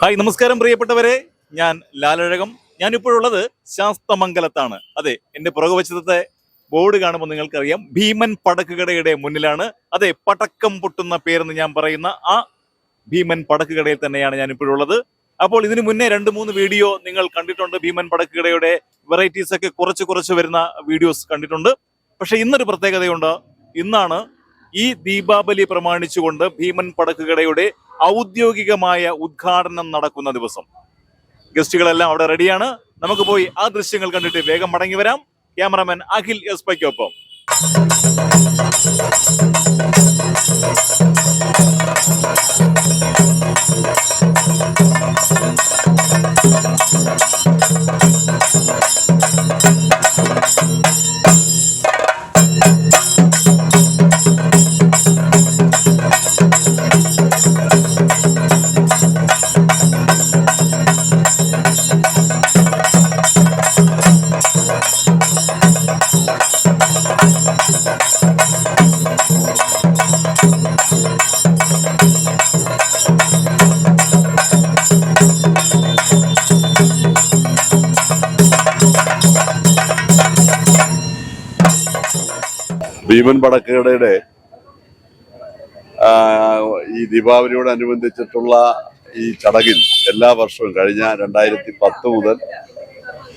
Hi നമസ്കാരം പ്രിയപ്പെട്ടവരെ. ഞാൻ ലാലഴകം. ഞാനിപ്പോഴുള്ളത് ശാസ്തമംഗലത്താണ്. അതെ എന്റെ പുറകുവശത്തെ ബോർഡ് കാണുമ്പോൾ നിങ്ങൾക്കറിയാം. ഭീമൻ പടക്കുകടയുടെ മുന്നിലാണ്. അതെ പടക്കം പൊട്ടുന്ന പേരെന്ന് ഞാൻ പറയുന്ന ആ ഭീമൻ പടക്കുകടയിൽ തന്നെയാണ് ഞാൻ ഇപ്പോഴുള്ളത് അപ്പോൾ ഇതിനു മുന്നേ രണ്ട് മൂന്ന് വീഡിയോ നിങ്ങൾ കണ്ടിട്ടുണ്ട്. ഭീമൻ പടക്കുകടയുടെ വെറൈറ്റീസ് ഒക്കെ കുറച്ച് കുറച്ച് വരുന്ന വീഡിയോസ് കണ്ടിട്ടുണ്ട്. പക്ഷേ ഇന്നൊരു പ്രത്യേകതയുണ്ട്. ഇന്നാണ് ഈ ദീപാവലി പ്രമാണിച്ചുകൊണ്ട് ഭീമൻ പടക്കുകടയുടെ ഔദ്യോഗികമായ ഉദ്ഘാടനം നടക്കുന്ന ദിവസം. ഗസ്റ്റുകളെല്ലാം അവിടെ റെഡിയാണ്. നമുക്ക് പോയി ആ ദൃശ്യങ്ങൾ കണ്ടിട്ട് വേഗം മടങ്ങി വരാം. ക്യാമറാമാൻ അഖിൽ എസ് ഭീമൻ പടക്കയുടെ ആ, ഈ ദീപാവലിയോടനുബന്ധിച്ചിട്ടുള്ള ഈ ചടങ്ങിൽ എല്ലാ വർഷവും കഴിഞ്ഞ രണ്ടായിരത്തി പത്ത് മുതൽ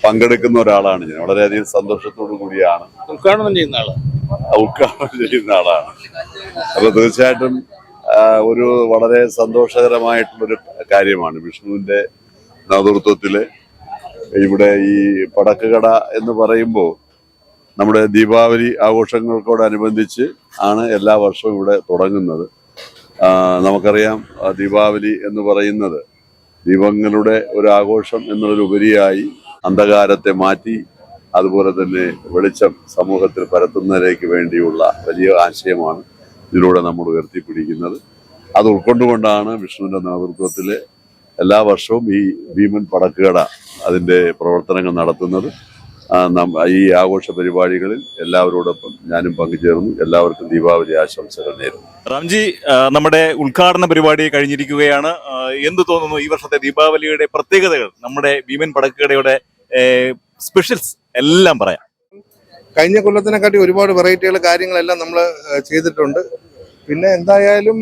പങ്കെടുക്കുന്ന ഒരാളാണ് ഞാൻ. വളരെയധികം സന്തോഷത്തോടു കൂടിയാണ്. ഉദ്ഘാടനം ചെയ്യുന്ന ആളാണ് ഉദ്ഘാടനം ചെയ്യുന്ന ആളാണ്. അപ്പൊ തീർച്ചയായിട്ടും ഒരു വളരെ സന്തോഷകരമായിട്ടുള്ളൊരു കാര്യമാണ് വിഷ്ണുവിന്റെ നേതൃത്വത്തിൽ ഇവിടെ ഈ പടക്കുകട എന്ന് പറയുമ്പോൾ നമ്മുടെ ദീപാവലി ആഘോഷങ്ങൾക്കോടനുബന്ധിച്ച് ആണ് എല്ലാ വർഷവും ഇവിടെ തുടങ്ങുന്നത്. നമുക്കറിയാം ദീപാവലി എന്ന് പറയുന്നത് ദീപങ്ങളുടെ ഒരു ആഘോഷം എന്നുള്ളതിലുപരിയായി അന്ധകാരത്തെ മാറ്റി അതുപോലെ തന്നെ വെളിച്ചം സമൂഹത്തിൽ പരത്തുന്നതിലേക്ക് വേണ്ടിയുള്ള വലിയ ആശയമാണ് ഇതിലൂടെ നമ്മൾ ഉയർത്തിപ്പിടിക്കുന്നത്. അത് ഉൾക്കൊണ്ടുകൊണ്ടാണ് വിഷ്ണുവിന്റെ നേതൃത്വത്തിൽ എല്ലാ വർഷവും ഈ ഭീമൻ പടക്കുകട അതിന്റെ പ്രവർത്തനങ്ങൾ നടത്തുന്നത്. ഈ ആഘോഷ പരിപാടികളിൽ എല്ലാവരോടൊപ്പം ഞാനും പങ്കുചേർന്നു. എല്ലാവർക്കും ദീപാവലി ആശംസകൾ നേരുന്നു. റാംജി നമ്മുടെ ഉദ്ഘാടന പരിപാടി കഴിഞ്ഞിരിക്കുകയാണ്. എന്ത് തോന്നുന്നു ഈ വർഷത്തെ ദീപാവലിയുടെ പ്രത്യേകതകൾ? നമ്മുടെ ഭീമൻ പടക്കുകടയുടെ സ്പെഷ്യൽസ് എല്ലാം പറയാം. കഴിഞ്ഞ കൊല്ലത്തിനെക്കാട്ടി ഒരുപാട് വെറൈറ്റികൾ കാര്യങ്ങളെല്ലാം നമ്മൾ ചെയ്തിട്ടുണ്ട്. പിന്നെ എന്തായാലും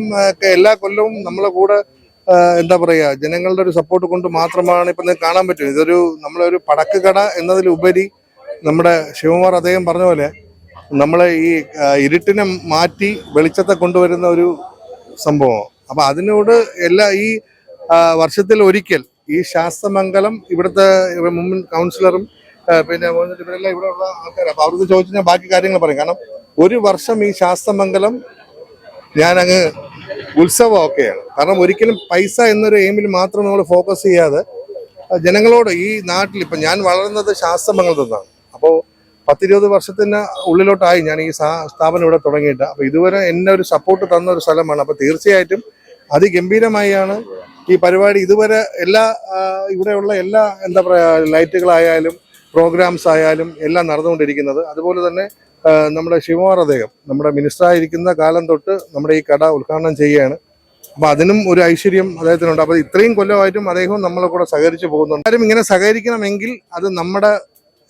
എല്ലാ കൊല്ലവും നമ്മളെ കൂടെ എന്താ പറയുക ജനങ്ങളുടെ ഒരു സപ്പോർട്ട് കൊണ്ട് മാത്രമാണ് ഇപ്പം കാണാൻ പറ്റും ഇതൊരു നമ്മളൊരു പടക്ക് കട എന്നതിലുപരി നമ്മുടെ ശിവകുമാർ അദ്ദേഹം പറഞ്ഞ പോലെ നമ്മൾ ഈ ഇരുട്ടിനെ മാറ്റി വെളിച്ചത്തെ കൊണ്ടുവരുന്ന ഒരു സംഭവം. അപ്പം അതിനോട് എല്ലാ ഈ വർഷത്തിൽ ഒരിക്കൽ ഈ ശാസ്ത്രമംഗലം ഇവിടുത്തെ മുൻ കൗൺസിലറും പിന്നെ ഇവരെല്ലാം ഉള്ള ആൾക്കാർ അപ്പോൾ അവർക്ക് ചോദിച്ചു ഞാൻ ബാക്കി കാര്യങ്ങൾ പറയും. കാരണം ഒരു വർഷം ഈ ശാസ്ത്രമംഗലം ഞാനങ്ങ് ഉത്സവം ഒക്കെയാണ് കാരണം ഒരിക്കലും പൈസ എന്നൊരു എയിമിൽ മാത്രം നമ്മൾ ഫോക്കസ് ചെയ്യാതെ ജനങ്ങളോട് ഈ നാട്ടിൽ ഇപ്പം ഞാൻ വളർന്നത് ശാസ്തമംഗലത്ത് നിന്നാണ്. അപ്പോൾ പത്തിരുപത് വർഷത്തിന് ഉള്ളിലോട്ടായി ഞാൻ ഈ സ്ഥാപനം ഇവിടെ തുടങ്ങിയിട്ട്. അപ്പോൾ ഇതുവരെ എന്നെ ഒരു സപ്പോർട്ട് തന്ന ഒരു സ്ഥലമാണ്. അപ്പോൾ തീർച്ചയായിട്ടും അതിഗംഭീരമായാണ് ഈ പരിപാടി. ഇതുവരെ എല്ലാ ഇവിടെയുള്ള എല്ലാ എന്താ പറയുക ലൈറ്റുകളായാലും പ്രോഗ്രാംസ് ആയാലും എല്ലാം നടന്നുകൊണ്ടിരിക്കുന്നത്. അതുപോലെ തന്നെ നമ്മുടെ ശിവകുമാർ അദ്ദേഹം നമ്മുടെ മിനിസ്റ്ററായിരിക്കുന്ന കാലം തൊട്ട് നമ്മുടെ ഈ കട ഉദ്ഘാടനം ചെയ്യുകയാണ്. അപ്പോൾ അതിനും ഒരു ഐശ്വര്യം അദ്ദേഹത്തിനുണ്ട്. അപ്പോൾ ഇത്രയും കൊല്ലമായിട്ടും അദ്ദേഹവും നമ്മളെ കൂടെ സഹകരിച്ചു പോകുന്നുണ്ട്. ആരും ഇങ്ങനെ സഹകരിക്കണമെങ്കിൽ അത് നമ്മുടെ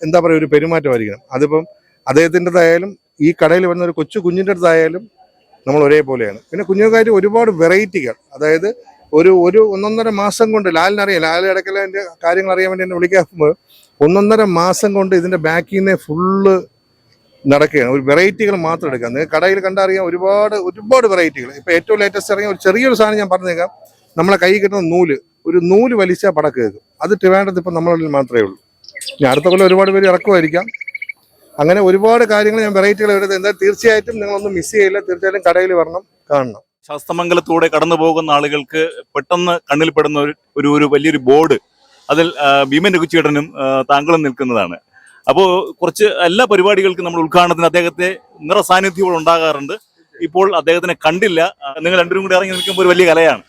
എന്താ പറയുക ഒരു പെരുമാറ്റമായിരിക്കണം. അതിപ്പം അദ്ദേഹത്തിന്റെതായാലും ഈ കടയിൽ വരുന്ന ഒരു കൊച്ചു കുഞ്ഞിന്റെ അടുത്തായാലും നമ്മൾ ഒരേപോലെയാണ്. പിന്നെ കുഞ്ഞുകാരി ഒരുപാട് വെറൈറ്റികൾ. അതായത് ഒരു ഒരു ഒന്നൊന്നര മാസം കൊണ്ട് ലാലിനറിയാം ലാൽ ഇടയ്ക്കലിന്റെ കാര്യങ്ങൾ അറിയാൻ വേണ്ടി എന്നെ വിളിക്കുമ്പോൾ ഒന്നൊന്നര മാസം കൊണ്ട് ഇതിന്റെ ബാക്കിൽ നിന്ന് ഫുള്ള് നടക്കുകയാണ്. ഒരു വെറൈറ്റികൾ മാത്രം എടുക്കാം നിങ്ങൾ കടയിൽ കണ്ടറിയാം ഒരുപാട് ഒരുപാട് വെറൈറ്റികൾ. ഇപ്പോൾ ഏറ്റവും ലേറ്റസ്റ്റ് ഇറങ്ങിയ ഒരു ചെറിയൊരു സാധനം ഞാൻ പറഞ്ഞേക്കാം. നമ്മളെ കൈ കിട്ടുന്ന നൂൽ. ഒരു നൂൽ വലിച്ചാൽ പടക്ക് കേൾക്കും. അത് ട്രിവാൻഡ്രത്ത് ഇപ്പം നമ്മളിൽ മാത്രമേ ഉള്ളൂ. ഇനി അടുത്ത കൊല്ലം ഒരുപാട് പേര് ഇറക്കുമായിരിക്കാം. അങ്ങനെ ഒരുപാട് കാര്യങ്ങൾ ഞാൻ വെറൈറ്റികൾ വരുന്നത് എന്തായാലും തീർച്ചയായിട്ടും നിങ്ങളൊന്നും മിസ് ചെയ്യില്ല. തീർച്ചയായിട്ടും കടയിൽ വരണം കാണണം. ശാസ്തമംഗലത്തൂടെ കടന്നു പോകുന്ന ആളുകൾക്ക് പെട്ടെന്ന് കണ്ണിൽപ്പെടുന്ന ഒരു ഒരു വലിയൊരു ബോർഡ്. അതിൽ ഭീമൻ രഘുചേട്ടനും താങ്കളും നിൽക്കുന്നതാണ്. അപ്പോൾ കുറച്ച് എല്ലാ പരിപാടികൾക്കും നമ്മൾ ഉദ്ഘാടനത്തിന് അദ്ദേഹത്തെ നിറ സാന്നിധ്യം ഉണ്ടാകാറുണ്ട് ഇപ്പോൾ അദ്ദേഹത്തിനെ കണ്ടില്ല. നിങ്ങൾ രണ്ടുപേരും കൂടി ഇറങ്ങി നിൽക്കുമ്പോൾ ഒരു വലിയ കലയാണ്.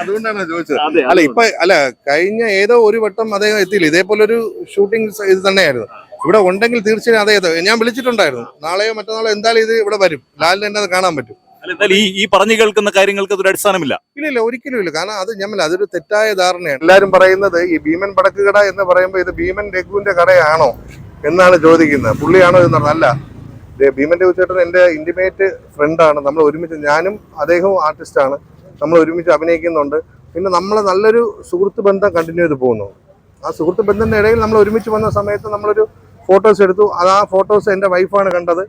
അതുകൊണ്ടാണ് ചോദിച്ചത്. അതെ അല്ല ഇപ്പൊ അല്ല കഴിഞ്ഞ ഏതോ ഒരു വട്ടം അദ്ദേഹം എത്തിയില്ല. ഇതേപോലെ ഒരു ഷൂട്ടിംഗ് ഇത് തന്നെയായിരുന്നു. ഇവിടെ ഉണ്ടെങ്കിൽ തീർച്ചയായും അദ്ദേഹത്തെ ഞാൻ വിളിച്ചിട്ടുണ്ടായിരുന്നു. നാളെയോ മറ്റന്നാളോ എന്തായാലും ഇത് ഇവിടെ വരും. ലാലിന് തന്നെ അത് കാണാൻ പറ്റും. ഈ ഈ പറഞ്ഞു കേൾക്കുന്ന കാര്യങ്ങൾക്ക് അതൊരു അടിസ്ഥാനമില്ല. ഇല്ല ഇല്ല ഒരിക്കലും ഇല്ല. കാരണം അത് ഞാൻ അതൊരു തെറ്റായ ധാരണയാണ്. എല്ലാവരും പറയുന്നത് ഈ ഭീമൻ പടക്കുകട എന്ന് പറയുമ്പോൾ ഇത് ഭീമൻ രഘുവിന്റെ കടയാണോ എന്നാണ് ചോദിക്കുന്നത്. പുള്ളിയാണോ എന്ന് അല്ല. ഭീമൻ രഘു ചേട്ടൻ എന്റെ ഇന്റിമേറ്റ് ഫ്രണ്ടാണ് നമ്മൾ ഒരുമിച്ച് ഞാനും അദ്ദേഹവും ആർട്ടിസ്റ്റാണ് നമ്മൾ ഒരുമിച്ച് അഭിനയിക്കുന്നുണ്ട്. പിന്നെ നമ്മൾ നല്ലൊരു സുഹൃത്ത് ബന്ധം കണ്ടിന്യൂ ചെയ്ത് പോകുന്നു. ആ സുഹൃത്ത് ബന്ധത്തിന്റെ ഇടയിൽ നമ്മൾ ഒരുമിച്ച് വന്ന സമയത്ത് നമ്മളൊരു ഫോട്ടോസ് എടുത്തു. അത് ആ ഫോട്ടോസ് എന്റെ വൈഫാണ് കണ്ടത്.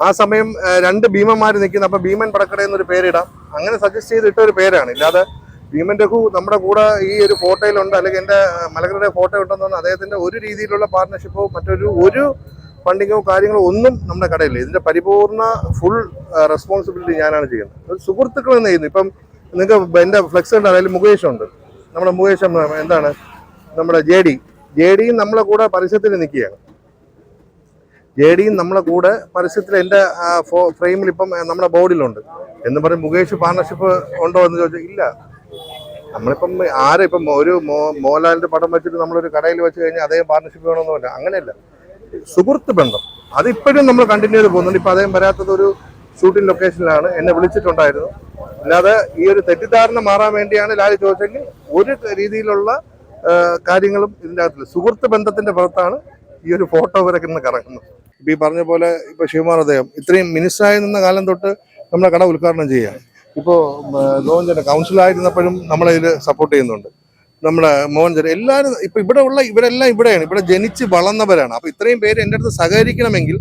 ആ സമയം രണ്ട് ഭീമന്മാർ നിൽക്കുന്നു. അപ്പം ഭീമൻ പടക്കട എന്നൊരു പേരിടാം. അങ്ങനെ സജസ്റ്റ് ചെയ്തിട്ട ഒരു പേരാണ്. ഇല്ലാതെ ഭീമൻ രഘു നമ്മുടെ കൂടെ ഈ ഒരു ഫോട്ടോയിലുണ്ട് അല്ലെങ്കിൽ എന്റെ മലകളുടെ ഫോട്ടോ ഉണ്ടെന്ന് പറഞ്ഞാൽ അദ്ദേഹത്തിന്റെ ഒരു രീതിയിലുള്ള പാർട്ട്ണർഷിപ്പോ മറ്റൊരു ഒരു ഫണ്ടിങ്ങോ കാര്യങ്ങളോ ഒന്നും നമ്മുടെ കടയില്ല ഇതിന്റെ പരിപൂർണ ഫുൾ റെസ്പോൺസിബിലിറ്റി ഞാനാണ് ചെയ്യുന്നത്. സുഹൃത്തുക്കൾ എന്ന് ചെയ്യുന്നു. ഇപ്പം നിങ്ങൾക്ക് എന്റെ ഫ്ലെക്സ് ഉണ്ട് അതിൽ മുകേഷ് ഉണ്ട്. നമ്മുടെ മുകേഷ് എന്താണ്? നമ്മുടെ ജെ ഡി. ജെ ഡിയും നമ്മളെ കൂടെ പരസ്യത്തിൽ നിൽക്കുകയാണ്. ജെ ഡിയും നമ്മളെ കൂടെ പരസ്യത്തിൽ എന്റെ ഫ്രെയിമിൽ ഇപ്പം നമ്മുടെ ബോർഡിലുണ്ട്. എന്ന് പറയും മുകേഷ് പാർട്ണർഷിപ്പ് ഉണ്ടോ എന്ന് ചോദിച്ചാൽ ഇല്ല. നമ്മളിപ്പം ആരും ഇപ്പം ഒരു മോ മോഹൻലാലിന്റെ പടം വെച്ചിട്ട് നമ്മളൊരു കടയിൽ വെച്ച് കഴിഞ്ഞാൽ അദ്ദേഹം പാർട്ണർഷിപ്പ് വേണമെന്നില്ല അങ്ങനെയല്ല. സുഹൃത്ത് ബന്ധം. അതിപ്പോഴും നമ്മൾ കണ്ടിന്യൂ ചെയ്ത് പോകുന്നുണ്ട്. ഇപ്പം അദ്ദേഹം വരാത്തത് ഒരു ഷൂട്ടിംഗ് ലൊക്കേഷനിലാണ് എന്നെ വിളിച്ചിട്ടുണ്ടായിരുന്നു. അല്ലാതെ ഈ ഒരു തെറ്റിദ്ധാരണ മാറാൻ വേണ്ടിയാണ് ലാലു ചോദിച്ചെങ്കിൽ ഒരു രീതിയിലുള്ള കാര്യങ്ങളും ഇതിന്റെ അകത്തില്ല. സുഹൃത്ത് ബന്ധത്തിന്റെ പുറത്താണ് ഈ ഒരു ഫോട്ടോ വരക്കുന്ന കറങ്ങുന്നത്. ഇപ്പൊ ഈ പറഞ്ഞ പോലെ ഇപ്പൊ ശിവകുമാർ അദ്ദേഹം ഇത്രയും മിനിസ്റ്ററായി നിന്ന കാലം തൊട്ട് നമ്മളെ കട ഉദ്ഘാടനം ചെയ്യുകയാണ്. ഇപ്പോൾ ഗോവഞ്ചന്റെ കൗൺസിലായിരുന്നപ്പോഴും നമ്മളെ ഇതിൽ സപ്പോർട്ട് ചെയ്യുന്നുണ്ട്. നമ്മളെ മോഹൻചൻ എല്ലാവരും ഇപ്പൊ ഇവിടെ ഉള്ള ഇവരെല്ലാം ഇവിടെയാണ്. ഇവിടെ ജനിച്ച് വളർന്നവരാണ്. അപ്പൊ ഇത്രയും പേര് എന്റെ അടുത്ത് സഹകരിക്കണമെങ്കിൽ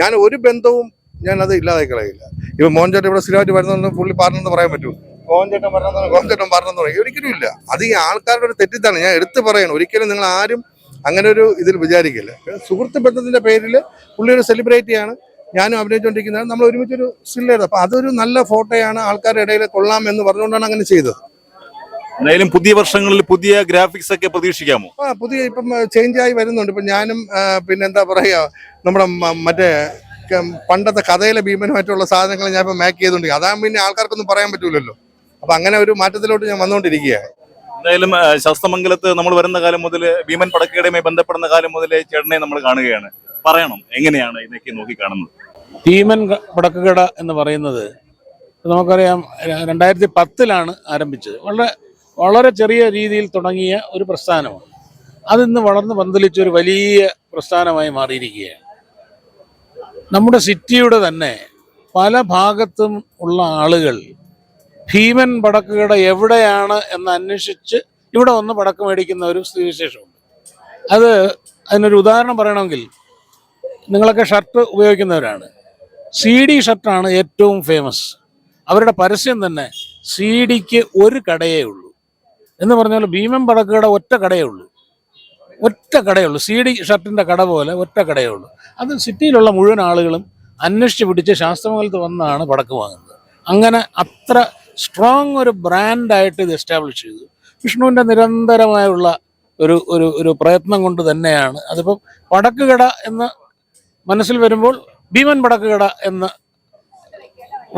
ഞാൻ ഒരു ബന്ധവും ഞാൻ ഇല്ലാതെ കളയില്ല ഇപ്പൊ മോഹൻചേട്ടൻ ഇവിടെ സ്ഥിരമായിട്ട് വരുന്നുണ്ട് പുള്ളി പറഞ്ഞെന്ന് പറയാൻ പറ്റൂ. മോഹൻചേട്ടൻ പറഞ്ഞെന്ന് മോഹൻചേട്ടൻ പറഞ്ഞെന്ന് പറയും. ഒരിക്കലും ഇല്ല. അത് ഈ ആൾക്കാരുടെ ഒരു തെറ്റിദ്ധാരണ. ഞാൻ എടുത്തു പറയണം. ഒരിക്കലും നിങ്ങൾ ആരും അങ്ങനെ ഒരു ഇതിൽ വിചാരിക്കില്ല. സുഹൃത്ത് ബന്ധത്തിന്റെ പേരിൽ പുള്ളി ഒരു സെലിബ്രിറ്റിയാണ് ഞാനും അഭിനയിച്ചുകൊണ്ടിരിക്കുന്നതാണ്. നമ്മൾ ഒരുമിച്ചൊരു സ്റ്റിൽ അപ്പൊ അതൊരു നല്ല ഫോട്ടോയാണ് ആൾക്കാരുടെ ഇടയിൽ കൊള്ളാം എന്ന് പറഞ്ഞുകൊണ്ടാണ് അങ്ങനെ ചെയ്തത്. എന്തായാലും പുതിയ വർഷങ്ങളിൽ പുതിയ ഗ്രാഫിക്സ് ഒക്കെ പ്രതീക്ഷിക്കാമോ? ആ പുതിയ ഇപ്പം ചേഞ്ച് ആയി വരുന്നുണ്ട്. ഇപ്പം ഞാനും പിന്നെ എന്താ പറയുക നമ്മുടെ മറ്റേ പണ്ടത്തെ കഥയിലെ ഭീമനുമായിട്ടുള്ള സാധനങ്ങൾ ഞാൻ ഇപ്പം മാക്ക് ചെയ്തുകൊണ്ട് അതാകുമ്പോൾ പിന്നെ ആൾക്കാർക്കൊന്നും പറയാൻ പറ്റൂലല്ലോ. അപ്പൊ അങ്ങനെ ഒരു മാറ്റത്തിലോട്ട് ഞാൻ വന്നുകൊണ്ടിരിക്കുകയാണ് എന്തായാലും ശാസ്തമംഗലത്ത് നമ്മൾ വരുന്ന കാലം മുതൽ ഭീമൻ പടക്കയുടെയുമായി ബന്ധപ്പെടുന്ന കാലം മുതൽ ചേട്ടനെ നമ്മൾ കാണുകയാണ്. പറയണം എങ്ങനെയാണ് ഇതൊക്കെ നോക്കി കാണുന്നത് ഭീമൻ പടക്കകട എന്ന് പറയുന്നത് നമുക്കറിയാം രണ്ടായിരത്തി പത്തിലാണ് ആരംഭിച്ചത്. വളരെ വളരെ ചെറിയ രീതിയിൽ തുടങ്ങിയ ഒരു പ്രസ്ഥാനമാണ്. അതിന്ന് വളർന്ന് പന്തലിച്ച ഒരു വലിയ പ്രസ്ഥാനമായി മാറിയിരിക്കുകയാണ്. നമ്മുടെ സിറ്റിയുടെ തന്നെ പല ഭാഗത്തും ഉള്ള ആളുകൾ ഭീമൻ പടക്കുകട എവിടെയാണ് എന്ന് അന്വേഷിച്ച് ഇവിടെ വന്ന് പടക്കം മേടിക്കുന്ന ഒരു സ്ഥിതിവിശേഷമുണ്ട് അത് അതിനൊരു ഉദാഹരണം പറയണമെങ്കിൽ നിങ്ങളൊക്കെ ഷർട്ട് ഉപയോഗിക്കുന്നവരാണ്. സി ഡി ഷർട്ടാണ് ഏറ്റവും ഫേമസ് അവരുടെ പരസ്യം തന്നെ സി ഡിക്ക് ഒരു കടയേ ഉള്ളൂ. എന്ന് പറഞ്ഞാൽ ഭീമൻ പടക്കുകട ഒറ്റ കടയേ ഉള്ളൂ. ഒറ്റ കടയേ ഉള്ളൂ. സി ഡി ഷർട്ടിന്റെ കട പോലെ ഒറ്റ കടയേ ഉള്ളൂ. അത് സിറ്റിയിലുള്ള മുഴുവൻ ആളുകളും അന്വേഷിച്ച് പിടിച്ച് ശാസ്ത്രമംഗലത്ത് വന്നാണ് പടക്ക് വാങ്ങുന്നത്. അങ്ങനെ അത്ര സ്ട്രോങ് ഒരു ബ്രാൻഡായിട്ട് ഇത് എസ്റ്റാബ്ലിഷ് ചെയ്തു. വിഷ്ണുവിന്റെ നിരന്തരമായുള്ള ഒരു ഒരു ഒരു പ്രയത്നം കൊണ്ട് തന്നെയാണ് അതിപ്പം പടക്കുകട എന്ന് മനസ്സിൽ വരുമ്പോൾ ഭീമൻ പടക്കുകട എന്ന്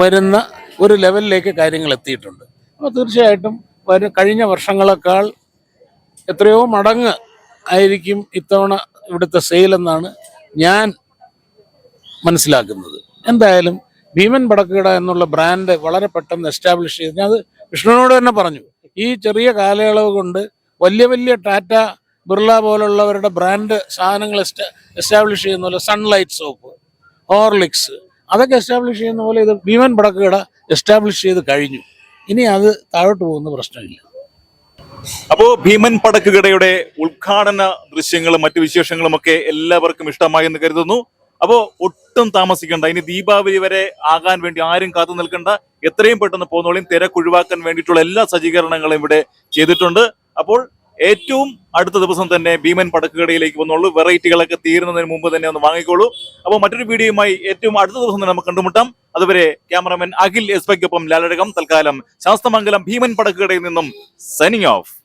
വരുന്ന ഒരു ലെവലിലേക്ക് കാര്യങ്ങൾ എത്തിയിട്ടുണ്ട്. അപ്പോൾ തീർച്ചയായിട്ടും കഴിഞ്ഞ വർഷങ്ങളെക്കാൾ എത്രയോ മടങ്ങ് ആയിരിക്കും ഇത്തവണ ഇവിടുത്തെ സെയിൽ എന്നാണ് ഞാൻ മനസ്സിലാക്കുന്നത്. എന്തായാലും ഭീമൻ പടക്കിട എന്നുള്ള ബ്രാൻഡ് വളരെ പെട്ടെന്ന് എസ്റ്റാബ്ലിഷ് ചെയ്ത് ഞാൻ അത് വിഷ്ണുവിനോട് തന്നെ പറഞ്ഞു. ഈ ചെറിയ കാലയളവ് കൊണ്ട് വലിയ വലിയ ടാറ്റ ബിർള പോലുള്ളവരുടെ ബ്രാൻഡ് സാധനങ്ങൾ എസ്റ്റാബ്ലിഷ് ചെയ്യുന്ന പോലെ സൺലൈറ്റ് സോപ്പ് ഹോർലിക്സ് അതൊക്കെ എസ്റ്റാബ്ലിഷ് ചെയ്യുന്ന പോലെ ഇത് ഭീമൻ പടക്കിട എസ്റ്റാബ്ലിഷ് ചെയ്ത് കഴിഞ്ഞു. ഇനി അത് താഴോട്ട് പോകുന്ന പ്രശ്നമില്ല. അപ്പോ ഭീമൻ പടക്കുകടയുടെ ഉദ്ഘാടന ദൃശ്യങ്ങളും മറ്റു വിശേഷങ്ങളും ഒക്കെ എല്ലാവർക്കും ഇഷ്ടമായി എന്ന് കരുതുന്നു. അപ്പോ ഒട്ടും താമസിക്കണ്ട. ഇനി ദീപാവലി വരെ ആകാൻ വേണ്ടി ആരും കാത്തു നിൽക്കണ്ട. എത്രയും പെട്ടെന്ന് പോകുന്നോളിയും തിരക്കൊഴിവാക്കാൻ വേണ്ടിയിട്ടുള്ള എല്ലാ സജ്ജീകരണങ്ങളും ഇവിടെ ചെയ്തിട്ടുണ്ട്. അപ്പോൾ ഏറ്റവും അടുത്ത ദിവസം തന്നെ ഭീമൻ പടക്കുകടയിലേക്ക് വന്നോളൂ വെറൈറ്റികളൊക്കെ തീരുന്നതിന് മുമ്പ് തന്നെ ഒന്ന് വാങ്ങിക്കോളൂ. അപ്പോൾ മറ്റൊരു വീഡിയോയുമായി ഏറ്റവും അടുത്ത ദിവസം തന്നെ നമുക്ക് കണ്ടുമുട്ടാം. അതുവരെ ക്യാമറമാൻ അഖിൽ എസ് ബൈക്കൊപ്പം ലാലടകം. തൽക്കാലം ശാസ്തമംഗലം ഭീമൻ പടക്കുകടയിൽ നിന്നും സൈനിങ് ഓഫ്